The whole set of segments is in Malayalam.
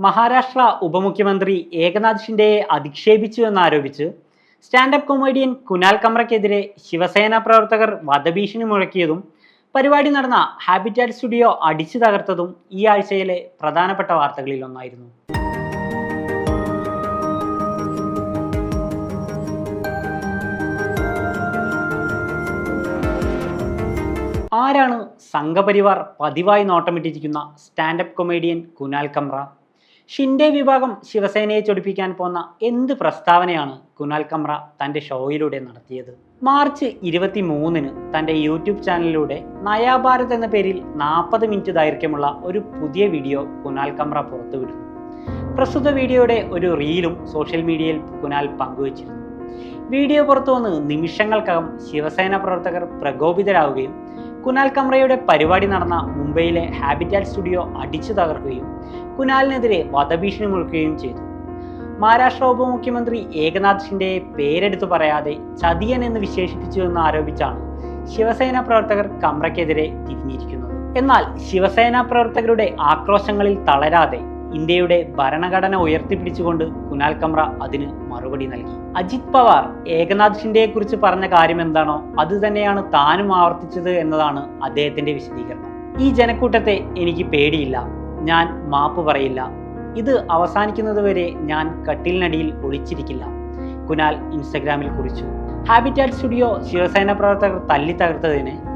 മഹാരാഷ്ട്ര ഉപമുഖ്യമന്ത്രി ഏകനാഥ് ഷിൻഡെയെ അധിക്ഷേപിച്ചു എന്നാരോപിച്ച് സ്റ്റാൻഡപ്പ് കൊമേഡിയൻ കുനാൽ കമ്രയ്ക്കെതിരെ ശിവസേന പ്രവർത്തകർ വധഭീഷണി മുഴക്കിയതും പരിപാടി നടന്ന ഹാബിറ്റാറ്റ് സ്റ്റുഡിയോ അടിച്ചു തകർത്തതും ഈ ആഴ്ചയിലെ പ്രധാനപ്പെട്ട വാർത്തകളിലൊന്നായിരുന്നു ആരാണ് സംഘപരിവാർ പതിവായി നോട്ടമിട്ടിരിക്കുന്ന സ്റ്റാൻഡപ്പ് കൊമേഡിയൻ കുനാൽ കമ്ര? ഷിൻഡെ വിഭാഗം ശിവസേനയെ ചൊടിപ്പിക്കാൻ പോന്ന എന്ത് പ്രസ്താവനയാണ് കുനാൽ കമ്ര തന്റെ ഷോയിലൂടെ നടത്തിയത്? മാർച്ച് ഇരുപത്തി മൂന്നിന് തന്റെ യൂട്യൂബ് ചാനലിലൂടെ നയാഭാരത് എന്ന പേരിൽ നാൽപ്പത് മിനിറ്റ് ദൈർഘ്യമുള്ള ഒരു പുതിയ വീഡിയോ കുനാൽ കമ്ര പുറത്തുവിടുന്നു. പ്രസ്തുത വീഡിയോയുടെ ഒരു റീലും സോഷ്യൽ മീഡിയയിൽ കുനാൽ പങ്കുവച്ചിരുന്നു. വീഡിയോ പുറത്തു വന്ന് നിമിഷങ്ങൾക്കകം ശിവസേന പ്രവർത്തകർ പ്രകോപിതരാവുകയും കുനാൽ കമ്രയുടെ പരിപാടി നടന്ന മുംബൈയിലെ ഹാബിറ്റാറ്റ് സ്റ്റുഡിയോ അടിച്ചു തകർക്കുകയും കുനാലിനെതിരെ വധഭീഷണി മുഴക്കുകയും ചെയ്തു. മഹാരാഷ്ട്ര ഉപമുഖ്യമന്ത്രി ഏകനാഥ് ഷിൻഡെയെ പേരെടുത്തു പറയാതെ ചതിയൻ എന്ന് വിശേഷിപ്പിച്ചു എന്ന് ആരോപിച്ചാണ് ശിവസേന പ്രവർത്തകർ കമ്രയ്ക്കെതിരെ തിരിഞ്ഞിരിക്കുന്നത്. എന്നാൽ ശിവസേന പ്രവർത്തകരുടെ ആക്രോശങ്ങളിൽ തളരാതെ ഇന്ത്യയുടെ ഭരണഘടന ഉയർത്തിപ്പിടിച്ചുകൊണ്ട് കുനാൽ കമ്ര അതിന് മറുപടി നൽകി. അജിത് പവാർ ഏകനാഥ് ഷിൻഡെയെ കുറിച്ച് പറഞ്ഞ കാര്യം എന്താണോ അത് തന്നെയാണ് താനും ആവർത്തിച്ചത് എന്നതാണ് അദ്ദേഹത്തിന്റെ വിശദീകരണം. ഈ ജനക്കൂട്ടത്തെ എനിക്ക് പേടിയില്ല. ഞാൻ മാപ്പ് പറയില്ല. ഇത് അവസാനിക്കുന്നത് വരെ ഞാൻ കട്ടിലിനടിയിൽ ഒളിച്ചിരിക്കില്ല. കുനാൽ ഇൻസ്റ്റഗ്രാമിൽ കുറിച്ചു. ഹാബിറ്റാറ്റ് സ്റ്റുഡിയോ ശിവസേന പ്രവർത്തകർ തല്ലി തകർത്തതിന്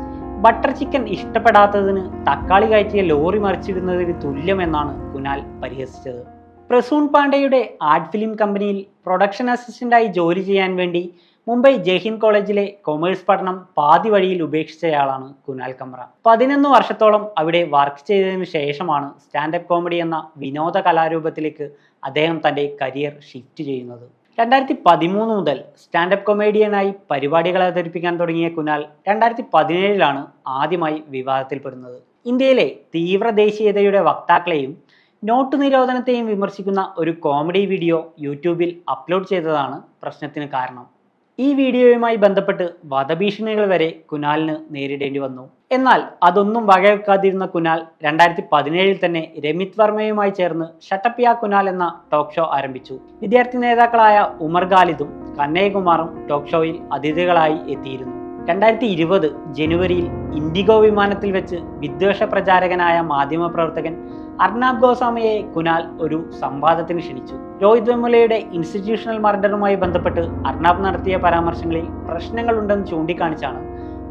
ബട്ടർ ചിക്കൻ ഇഷ്ടപ്പെടാത്തതിന് തക്കാളി കയറ്റിയ ലോറി മറിച്ചിടുന്നതിന് തുല്യമെന്നാണ് കുനാൽ പരിഹസിച്ചത്. പ്രസൂൺ പാണ്ഡെയുടെ ആർട്ട് ഫിലിം കമ്പനിയിൽ പ്രൊഡക്ഷൻ അസിസ്റ്റന്റായി ജോലി ചെയ്യാൻ വേണ്ടി മുംബൈ ജയ്ഹിന്ദ് കോളേജിലെ കൊമേഴ്സ് പഠനം പാതി വഴിയിൽ ഉപേക്ഷിച്ചയാളാണ് കുനാൽ കമ്ര. പതിനൊന്ന് വർഷത്തോളം അവിടെ വർക്ക് ചെയ്തതിനു ശേഷമാണ് സ്റ്റാൻഡപ്പ് കോമഡി എന്ന വിനോദ കലാരൂപത്തിലേക്ക് അദ്ദേഹം തന്റെ കരിയർ ഷിഫ്റ്റ് ചെയ്യുന്നത്. രണ്ടായിരത്തി പതിമൂന്ന് മുതൽ സ്റ്റാൻഡപ്പ് കൊമേഡിയനായി പരിപാടികൾ അവതരിപ്പിക്കാൻ തുടങ്ങിയ കുനാൽ രണ്ടായിരത്തി പതിനേഴിലാണ് ആദ്യമായി വിവാദത്തിൽപ്പെടുന്നത് ഇന്ത്യയിലെ തീവ്ര ദേശീയതയുടെ വക്താക്കളെയും നോട്ട് നിരോധനത്തെയും വിമർശിക്കുന്ന ഒരു കോമഡി വീഡിയോ യൂട്യൂബിൽ അപ്ലോഡ് ചെയ്തതാണ് പ്രശ്നത്തിന് കാരണം. ഈ വീഡിയോയുമായി ബന്ധപ്പെട്ട് വധഭീഷണികൾ വരെ കുനാലിന് നേരിടേണ്ടി വന്നു. എന്നാൽ അതൊന്നും വകവെക്കാതിരുന്ന കുനാൽ രണ്ടായിരത്തി പതിനേഴിൽ തന്നെ രമിത് വർമ്മയുമായി ചേർന്ന് ഷട്ടപ്പിയ കുനാൽ എന്ന ടോക്ക് ഷോ ആരംഭിച്ചു. വിദ്യാർത്ഥി നേതാക്കളായ ഉമർ ഖാലിദും കന്നയകുമാറും ടോക്ക് ഷോയിൽ അതിഥികളായി എത്തിയിരുന്നു. രണ്ടായിരത്തി ഇരുപത് ജനുവരിയിൽ ഇൻഡിഗോ വിമാനത്തിൽ വെച്ച് വിദ്വേഷ പ്രചാരകനായ മാധ്യമപ്രവർത്തകൻ അർണാബ് ഗോസ്വാമിയെ കുനാൽ ഒരു സംവാദത്തിന് ക്ഷണിച്ചു. രോഹിത് വെമുലയുടെ ഇൻസ്റ്റിറ്റ്യൂഷണൽ മർഡറുമായി ബന്ധപ്പെട്ട് അർണാബ് നടത്തിയ പരാമർശങ്ങളിൽ പ്രശ്നങ്ങളുണ്ടെന്ന് ചൂണ്ടിക്കാണിച്ചാണ്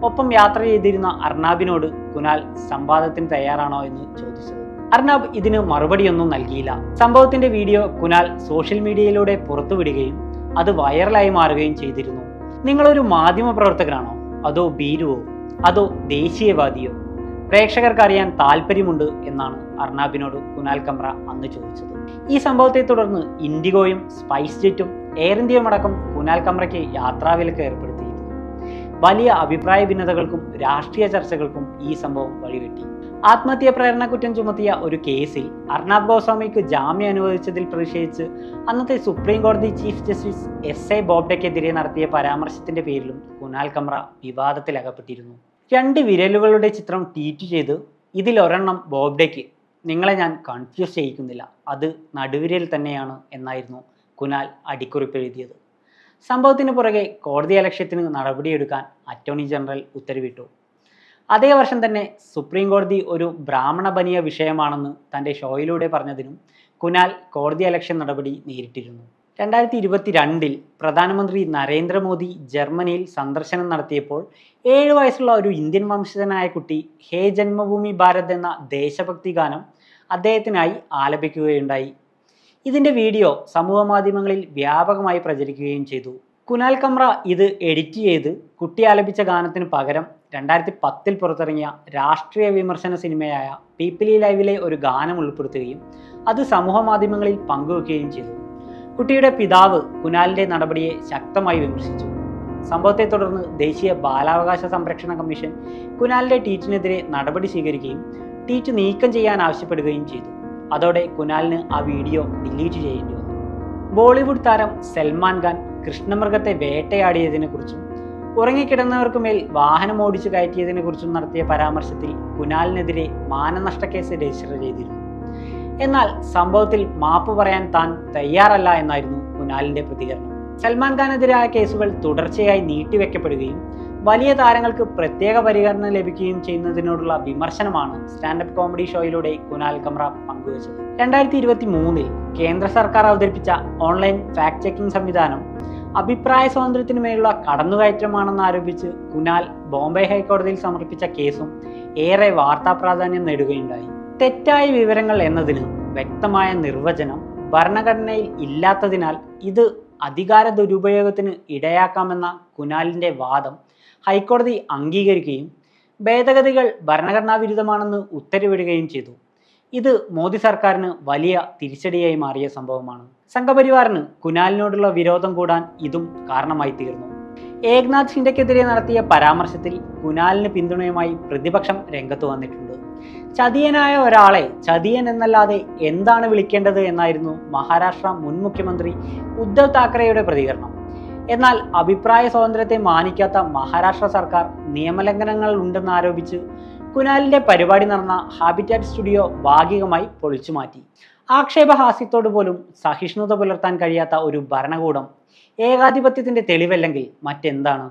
ഒപ്പം യാത്ര ചെയ്തിരുന്ന അർണാബിനോട് കുനാൽ സംവാദത്തിന് തയ്യാറാണോ എന്ന് ചോദിച്ചത്. അർണാബ് ഇതിന് മറുപടിയൊന്നും നൽകിയില്ല. സംഭവത്തിന്റെ വീഡിയോ കുനാൽ സോഷ്യൽ മീഡിയയിലൂടെ പുറത്തുവിടുകയും അത് വൈറലായി മാറുകയും ചെയ്തിരുന്നു. നിങ്ങളൊരു മാധ്യമ പ്രവർത്തകനാണോ അതോ ഭീരുവോ? അതോ ദേശീയവാദിയോ? പ്രേക്ഷകർക്ക് അറിയാൻ താല്പര്യമുണ്ട് എന്നാണ് അർണാബിനോട് കുനാൽ കമ്ര അന്ന് ചോദിച്ചത്. ഈ സംഭവത്തെ തുടർന്ന് ഇൻഡിഗോയും സ്പൈസ് ജെറ്റും എയർ ഇന്ത്യയും അടക്കം കുനാൽ കമ്രയ്ക്ക് യാത്രാവിലക്ക് ഏർപ്പെടുത്തിയിരുന്നു വലിയ അഭിപ്രായ ഭിന്നതകൾക്കും രാഷ്ട്രീയ ചർച്ചകൾക്കും ഈ സംഭവം വഴിവെട്ടി. ആത്മഹത്യാ പ്രേരണ കുറ്റം ചുമത്തിയ ഒരു കേസിൽ അർണാബ് ഗോസ്വാമിക്ക് ജാമ്യം അനുവദിച്ചതിൽ പ്രതിഷേധിച്ച് അന്നത്തെ സുപ്രീം കോടതി ചീഫ് ജസ്റ്റിസ് എസ് എ ബോബ്ഡയ്ക്കെതിരെ നടത്തിയ പരാമർശത്തിന്റെ പേരിലും കുനാൽ കമ്ര വിവാദത്തിലകപ്പെട്ടിരുന്നു. രണ്ട് വിരലുകളുടെ ചിത്രം ട്വീറ്റ് ചെയ്ത് ഇതിലൊരെണ്ണം ബോബ്ഡയ്ക്ക് നിങ്ങളെ ഞാൻ കൺഫ്യൂസ് ചെയ്യിക്കുന്നില്ല അത് നടുവിരൽ തന്നെയാണ് എന്നായിരുന്നു കുനാൽ അടിക്കുറിപ്പ് എഴുതിയത്. സംഭവത്തിന് പുറകെ കോടതി അലക്ഷ്യത്തിന് നടപടിയെടുക്കാൻ അറ്റോർണി ജനറൽ ഉത്തരവിട്ടു. അതേ വർഷം തന്നെ സുപ്രീം കോടതി ഒരു ബ്രാഹ്മണ ബനിയ വിഷയമാണെന്ന് തന്റെ ഷോയിലൂടെ പറഞ്ഞതിനും കുനാൽ കോടതി അലക്ഷ്യ നടപടി നേരിട്ടിരുന്നു. രണ്ടായിരത്തി ഇരുപത്തിരണ്ടിൽ പ്രധാനമന്ത്രി നരേന്ദ്രമോദി ജർമ്മനിയിൽ സന്ദർശനം നടത്തിയപ്പോൾ ഏഴ് വയസ്സുള്ള ഒരു ഇന്ത്യൻ വംശജനായ കുട്ടി ഹേ ജന്മഭൂമി ഭാരത് എന്ന ദേശഭക്തി ഗാനം അദ്ദേഹത്തിനായി ആലപിക്കുകയുണ്ടായി. ഇതിന്റെ വീഡിയോ സമൂഹ മാധ്യമങ്ങളിൽ വ്യാപകമായി പ്രചരിക്കുകയും ചെയ്തു. കുനാൽ കമ്ര ഇത് എഡിറ്റ് ചെയ്ത് കുട്ടി ആലപിച്ച ഗാനത്തിന് പകരം രണ്ടായിരത്തി പത്തിൽ പുറത്തിറങ്ങിയ രാഷ്ട്രീയ വിമർശന സിനിമയായ പീപ്പിളി ലൈവിലെ ഒരു ഗാനം ഉൾപ്പെടുത്തുകയും അത് സമൂഹ മാധ്യമങ്ങളിൽ പങ്കുവെക്കുകയും ചെയ്തു. കുട്ടിയുടെ പിതാവ് കുനാലിന്റെ നടപടിയെ ശക്തമായി വിമർശിച്ചു. സംഭവത്തെ തുടർന്ന് ദേശീയ ബാലാവകാശ സംരക്ഷണ കമ്മീഷൻ കുനാലിന്റെ ട്വീറ്റിനെതിരെ നടപടി സ്വീകരിക്കുകയും ട്വീറ്റ് നീക്കം ചെയ്യാൻ ആവശ്യപ്പെടുകയും ചെയ്തു. അതോടെ കുനാലിന് ആ വീഡിയോ ഡിലീറ്റ് ചെയ്യേണ്ടി വന്നു. ബോളിവുഡ് താരം സൽമാൻ ഖാൻ കൃഷ്ണമൃഗത്തെ വേട്ടയാടിയതിനെ കുറിച്ചും ഉറങ്ങിക്കിടന്നവർക്ക് മേൽ വാഹനം ഓടിച്ചു കയറ്റിയതിനെ കുറിച്ചും നടത്തിയ പരാമർശത്തിൽ കുനാലിനെതിരെ മാനനഷ്ട കേസ് രജിസ്റ്റർ ചെയ്തിരുന്നു. എന്നാൽ സംഭവത്തിൽ മാപ്പ് പറയാൻ താൻ തയ്യാറല്ല എന്നായിരുന്നു കുനാലിന്റെ പ്രതികരണം. സൽമാൻ ഖാനെതിരായ കേസുകൾ തുടർച്ചയായി നീട്ടിവെക്കപ്പെടുകയും വലിയ താരങ്ങൾക്ക് പ്രത്യേക പരിഗണന ലഭിക്കുകയും ചെയ്യുന്നതിനോടുള്ള വിമർശനമാണ് സ്റ്റാൻഡപ്പ് കോമഡി ഷോയിലൂടെ കുനാൽ കമ്ര പങ്കുവച്ചത്. രണ്ടായിരത്തി ഇരുപത്തി മൂന്നിൽ കേന്ദ്ര സർക്കാർ അവതരിപ്പിച്ച ഓൺലൈൻ ഫാക്ട് ചെക്കിംഗ് സംവിധാനം അഭിപ്രായ സ്വാതന്ത്ര്യത്തിന് മേലുള്ള കടന്നുകയറ്റമാണെന്ന് ആരോപിച്ച് കുനാൽ ബോംബെ ഹൈക്കോടതിയിൽ സമർപ്പിച്ച കേസും ഏറെ വാർത്താ പ്രാധാന്യം നേടുകയുണ്ടായി. തെറ്റായ വിവരങ്ങൾ എന്നതിന് വ്യക്തമായ നിർവചനം ഭരണഘടനയിൽ ഇല്ലാത്തതിനാൽ ഇത് അധികാര ദുരുപയോഗത്തിന് ഇടയാക്കാമെന്ന കുനാലിന്റെ വാദം ഹൈക്കോടതി അംഗീകരിക്കുകയും ഭേദഗതികൾ ഭരണഘടനാ വിരുദ്ധമാണെന്ന് ഉത്തരവിടുകയും ചെയ്തു. ഇത് മോദി സർക്കാരിന് വലിയ തിരിച്ചടിയായി മാറിയ സംഭവമാണ്. സംഘപരിവാറിന് കുനാലിനോടുള്ള വിരോധം കൂടാൻ ഇതും കാരണമായി തീർന്നു. ഏക്നാഥ് ഷിൻഡയ്ക്കെതിരെ നടത്തിയ പരാമർശത്തിൽ കുനാലിന് പിന്തുണയുമായി പ്രതിപക്ഷം രംഗത്ത് വന്നിട്ടുണ്ട്. ചതിയനായ ഒരാളെ ചതിയൻ എന്നല്ലാതെ എന്താണ് വിളിക്കേണ്ടത് എന്നായിരുന്നു മഹാരാഷ്ട്ര മുൻ മുഖ്യമന്ത്രി ഉദ്ധവ് താക്കറെയുടെ പ്രതികരണം. എന്നാൽ അഭിപ്രായ സ്വാതന്ത്ര്യത്തെ മാനിക്കാത്ത മഹാരാഷ്ട്ര സർക്കാർ നിയമലംഘനങ്ങൾ ഉണ്ടെന്ന് ആരോപിച്ച് കുനാലിന്റെ പരിപാടി നടന്ന ഹാബിറ്റാറ്റ് സ്റ്റുഡിയോ ഭാഗികമായി പൊളിച്ചു മാറ്റി. ആക്ഷേപഹാസ്യത്തോട് പോലും സഹിഷ്ണുത പുലർത്താൻ കഴിയാത്ത ഒരു ഭരണകൂടം ഏകാധിപത്യത്തിന്റെ തെളിവല്ലെങ്കിൽ മറ്റെന്താണ്?